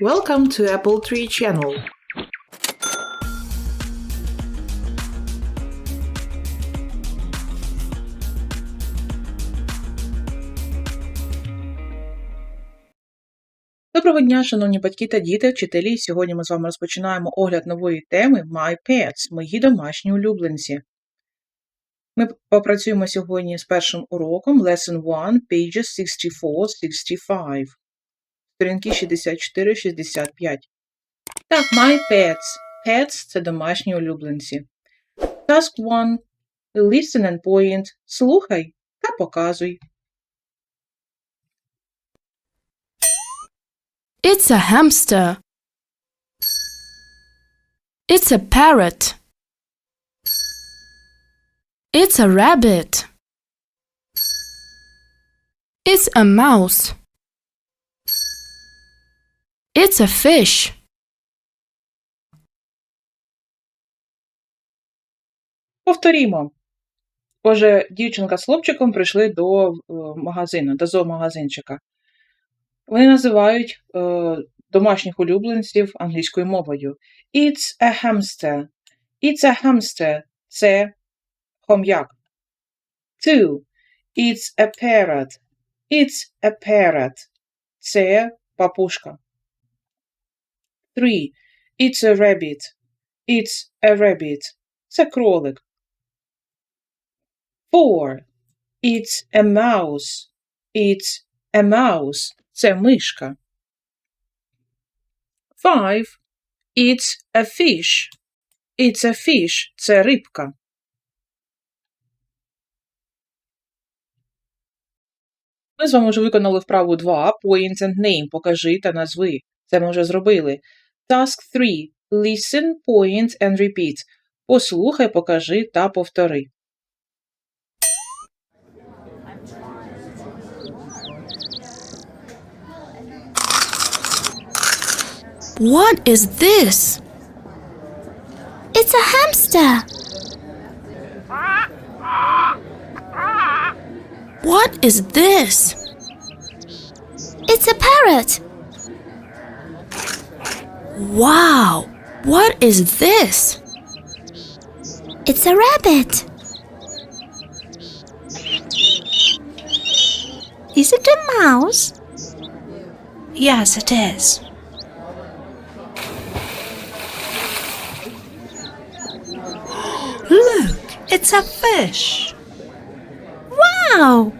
Welcome to Apple Tree Channel. Доброго дня, шановні батьки та діти, вчителі. Сьогодні ми з вами розпочинаємо огляд нової теми My Pets – Мої домашні улюбленці. Ми попрацюємо сьогодні з першим уроком Lesson 1, pages 64-65, сторінки 64-65. Так, My Pets. Pets – це домашні улюбленці. Task 1. Listen and point. Слухай та показуй. It's a hamster. It's a parrot. It's a rabbit. It's a mouse. It's a fish. Повторімо. Отже, дівчинка з хлопчиком прийшли до е, магазину, до зоомагазинчика. Вони називають е, домашніх улюбленців англійською мовою. It's a hamster. It's a hamster. Це хом'як. Two. It's a parrot. It's a parrot. Це папушка. Three. It's a rabbit. It's a rabbit. Це кролик. Four. It's a mouse. It's a mouse. Це мишка. Five. It's a fish. It's a fish. Це рибка. Ми з вами вже виконали вправу 2. Point and name. Покажи та назви. Це ми вже зробили. Task 3. Listen, point and repeat. Послухай, покажи та повтори. What is this? It's a hamster. What is this? It's a parrot. Wow! What is this? It's a rabbit. Is it a mouse? Yes, it is. Look, it's a fish. Wow!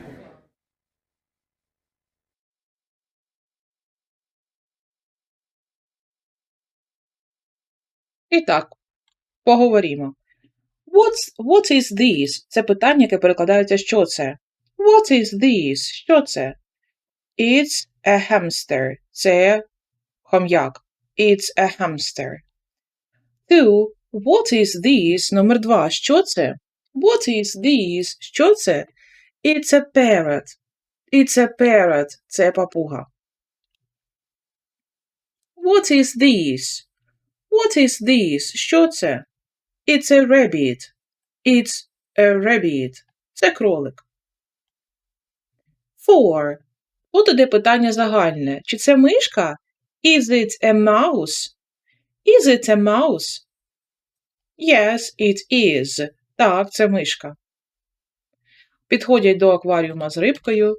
І так, поговоримо. What's, what is this? Це питання, яке перекладається що це. What is this? Що це? It's a hamster. Це хом'як. It's a hamster. Two. What is this? Номер два. Що це? What is this? Що це? It's a parrot. It's a parrot. Це папуга. What is this? What is this? Що це? It's a rabbit. It's a rabbit. Це кролик. Four. Тут іде питання загальне. Чи це мишка? Is it a mouse? Is it a mouse? Yes, it is. Так, це мишка. Підходять до акваріума з рибкою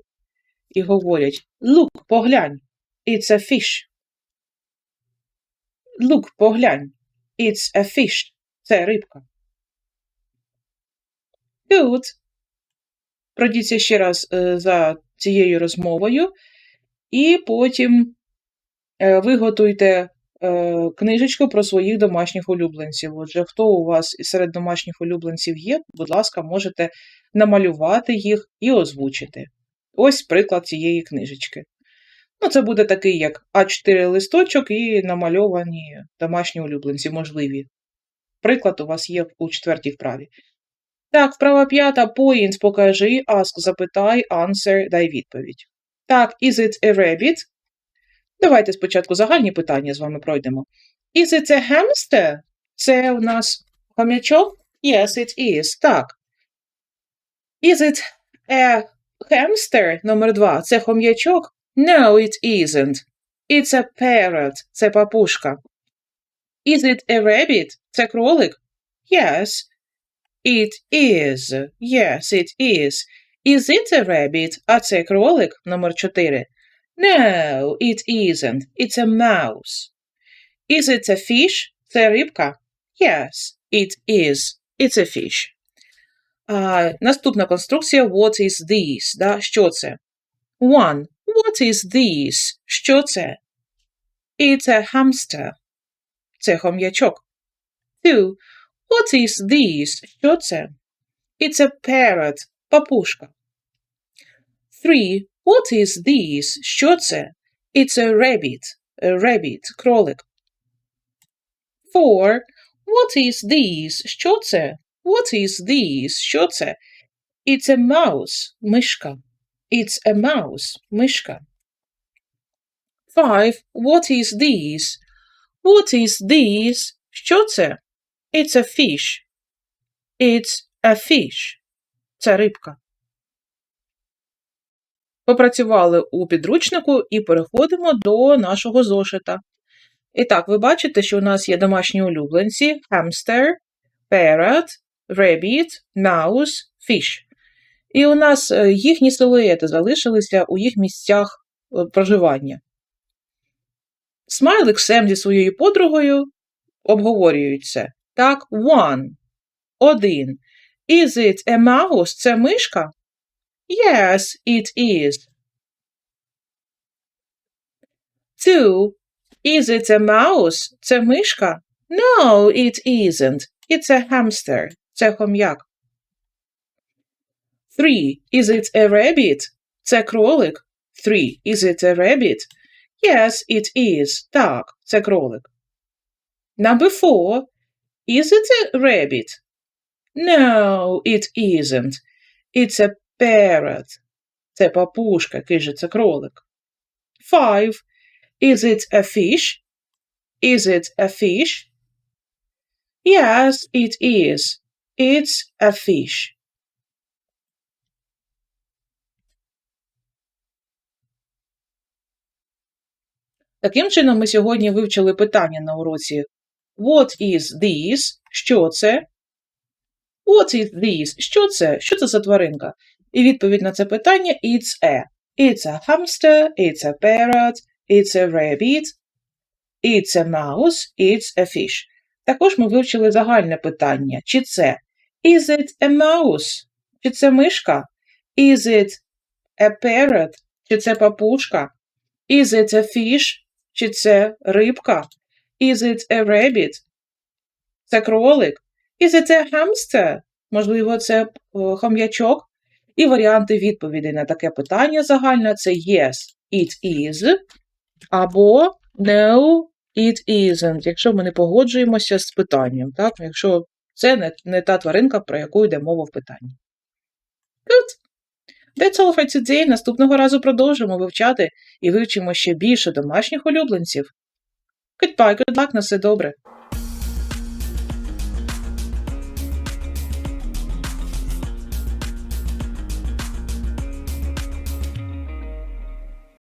і говорять: Look, поглянь. It's a fish. Look, поглянь. It's a fish. Це рибка. Good. Пройдіться ще раз е, за цією розмовою, і потім е, виготуйте е, книжечку про своїх домашніх улюбленців. Отже, хто у вас серед домашніх улюбленців є, будь ласка, можете намалювати їх і озвучити. Ось приклад цієї книжечки. Ну, це буде такий, як А4 листочок і намальовані домашні улюбленці, можливі. Приклад у вас є у четвертій вправі. Так, вправа п'ята, points покажи, ask, запитай, answer, дай відповідь. Так, is it a rabbit? Давайте спочатку загальні питання з вами пройдемо. Is it a hamster? Це у нас хомячок? Yes, it is. Так. Is it a hamster? Номер два. Це хом'ячок? No, it isn't. It's a parrot. Це папушка. Is it a rabbit? Це кролик? Yes. It is. Yes, it is. Is it a rabbit? А це кролик? Номер 4. No, it isn't. It's a mouse. Is it a fish? Це рибка? Yes, it is. It's a fish. А, наступна конструкція What is this? Да? Що це? One. What is this? Що це? It's a hamster. Це хом'ячок. Two. What is this? Що це? It's a parrot. Папушка. Three. What is this? Що це? It's a rabbit. A rabbit. Кролик. Four. What is this? Що це? What is this? Що це? It's a mouse. Мишка. It's a mouse. Мишка. Five. What is this? What is this? Що це? It's a fish. It's a fish. Це рибка. Попрацювали у підручнику і переходимо до нашого зошита. І так, ви бачите, що у нас є домашні улюбленці hamster, parrot, rabbit, mouse, fish. І у нас е, їхні силуети залишилися у їх місцях е, проживання. Смайлик Сем зі своєю подругою обговорюють це. Так, one. Один. Is it a mouse? Це мишка? Yes, it is. Two. Is it a mouse? Це мишка? No, it isn't. It's a hamster. Це хом'як. Three. Is it a rabbit? Це кролик. Three. Is it a rabbit? Yes, it is. Так, це кролик. Number four. Is it a rabbit? No, it isn't. It's a parrot. Це папушка, каже, це кролик. Five. Is it a fish? Is it a fish? Yes, it is. It's a fish. Таким чином, ми сьогодні вивчили питання на уроці What is this? Що це? What is this? Що це? Що це за тваринка? І відповідь на це питання It's a. It's a hamster, it's a parrot, it's a rabbit, it's a mouse, it's a fish. Також ми вивчили загальне питання. Чи це Is it a mouse? Чи це мишка? Is it a parrot? Чи це папушка? Is it a fish? Чи це рибка? Is it a rabbit? Це кролик? Is it a hamster? Можливо, це е, хом'ячок? І варіанти відповідей на таке питання загальне це yes, it is, або no, it isn't, якщо ми не погоджуємося з питанням, так? якщо це не, не та тваринка, про яку йде мова в питанні. Good. That's all for. Наступного разу продовжимо вивчати і вивчимо ще більше домашніх улюбленців. Goodbye, good на все добре.